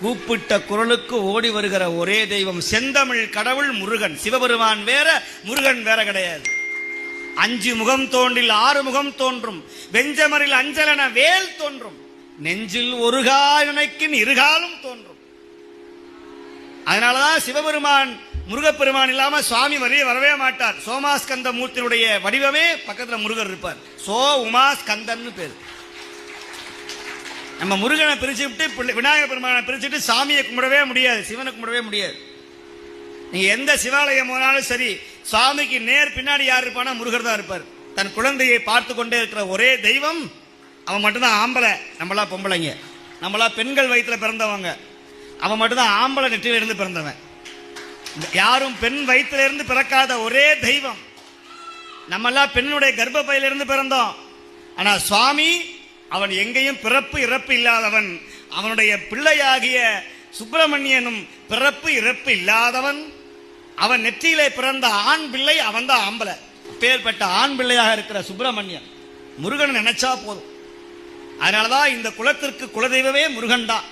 கூப்பிட்ட குரலுக்கு ஓடி வருகிற ஒரே தெய்வம் செந்தமிழ் கடவுள் முருகன். சிவபெருமான் வேற முருகன் வேற கிடையாது. அஞ்சு முகம் தோன்றில் ஆறு முகம் தோன்றும். வெஞ்சமரில் அஞ்சலன வேல் தோன்றும். நெஞ்சில் ஒரு நினைக்கின் இருகாலும் தோன்றும். அதனாலதான் சிவபெருமான் முருகப்பெருமான் இல்லாம சுவாமி வரைய வரவே மாட்டார். சோமாஸ்கந்த மூர்த்தியினுடைய வடிவமே பக்கத்துல முருகர் இருப்பார். சோ உமாஸ்கந்தன் பேர். நம்ம முருகனை பிரிச்சுட்டு பிள்ளை- விநாயகர் பெருமானை பிரிச்சுட்டு சாமியை கும்பிடவே முடியாது சிவனை கும்பிடவே முடியாது. நீங்க எந்த சிவாலயம் போனாலும் சரி சுவாமிக்கு நேர் பின்னாடி யார் இருப்பானா முருகர் தான் இருப்பார். தன் குழந்தையை பார்த்து கொண்டே இருக்கிற ஒரே தெய்வம் அவன் மட்டும்தான் ஆம்பளை நம்மளா பொம்பளைங்க. நம்மளா பெண்கள் வயிற்றுல பிறந்தவங்க. அவன் மட்டும்தான் ஆம்பளை நெற்றில இருந்து பிறந்தவன். யாரும் பெண் வயிற்றுல இருந்து பிறக்காத ஒரே தெய்வம். நம்மெல்லாம் பெண்ணுடைய கர்ப்பப்பையிலிருந்து பிறந்தோம். ஆனா சுவாமி அவன் எங்கேயும் பிறப்பு இறப்பு இல்லாதவன். அவனுடைய பிள்ளையாகிய சுப்பிரமணியனும் பிறப்பு இறப்பு இல்லாதவன். அவன் நெற்றியிலே பிறந்த ஆண் பிள்ளை அவன்தான் ஆம்பளை. பேர்பட்ட ஆண் பிள்ளையாக இருக்கிற சுப்பிரமணியன் முருகன் நினைச்சா போதும். அதனாலதான் இந்த குலத்திற்கு குலதெய்வமே முருகன் தான்.